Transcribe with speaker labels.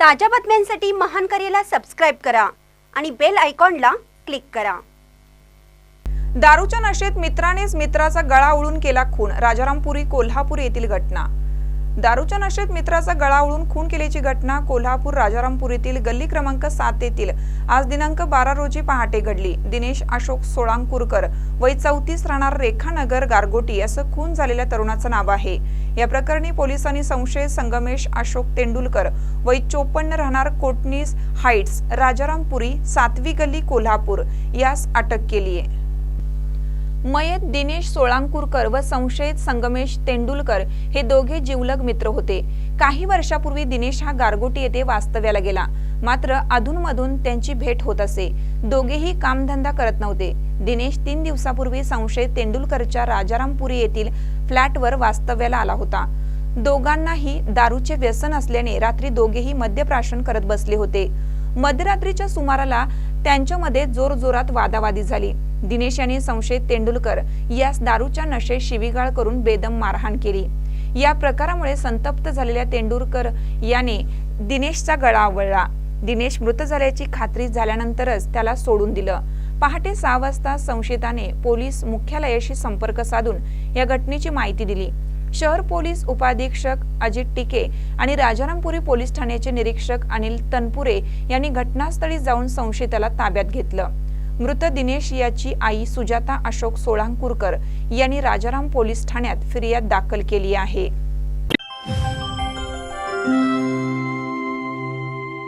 Speaker 1: ताज्या बातम्यांसाठी महान करेला सबस्क्राईब करा आणि बेल आयकॉनला क्लिक करा.
Speaker 2: दारूच्या नशेत मित्रानेच मित्राचा गळा उडून केला खून. राजारामपुरी कोल्हापूर येथील घटना. दारूच्या नशेत मित्राचा गळा उळून खून केल्याची घटना कोल्हापूर राजारामपूर येथील गल्ली क्रमांक सात येथील आज दिनांक बारा रोजी पहाटे घडली. दिनेश अशोक सोळांकुरकर वय चौतीस राहणार रेखानगर गारगोटी असं खून झालेल्या तरुणाचं नाव आहे. या प्रकरणी पोलिसांनी संशय संगमेश अशोक तेंडुलकर वय चोपन्न राहणार कोटनीस हाईट्स राजारामपुरी सातवी गल्ली कोल्हापूर यास अटक केली आहे मयत दिनेश सोळांकुरकर व संशयित संगमेश तेंडुलकर हे दोघे जिवलग मित्र होते. काही वर्षापूर्वी दिनेश हा गारगोटी येथे वास्तव्याला गेला. मात्र अधूनमधून त्यांची भेट होत असे. दोघेही कामधंदा करत नव्हते. दिनेश तीन दिवसापूर्वी संशयित तेंडुलकरच्या राजारामपुरी येथील फ्लॅटवर वास्तव्याला आला होता. दोघांनाही दारूचे व्यसन असल्याने रात्री दोघेही मद्यप्राशन करत बसले होते. मध्यरात्रीच्या सुमाराला त्यांच्यामध्ये जोरजोरात वादावादी झाली. दिनेश यांनी संशयित तेंडुलकर यास दारूच्या नशेत शिवीगाळ करून बेदम मारहाण केली. या प्रकारामुळे संतप्त झालेल्या तेंडुलकर याने दिनेशचा गळा आवळला. दिनेश मृत झाल्याची खात्री झाल्यानंतरच त्याला सोडून दिलं. पहाटे सहा वाजता संशयिताने पोलीस मुख्यालयाशी संपर्क साधून या घटनेची माहिती दिली. शहर पोलीस उपाधीक्षक अजित टिके आणि राजारामपुरी पोलीस ठाण्याचे निरीक्षक अनिल तनपुरे यांनी घटनास्थळी जाऊन संशयिताला ताब्यात घेतलं. मृत दिनेश याची आई सुजाता अशोक सोळांकुरकर यांनी राजाराम पोलीस ठाण्यात फिर्याद दाखल केली आहे.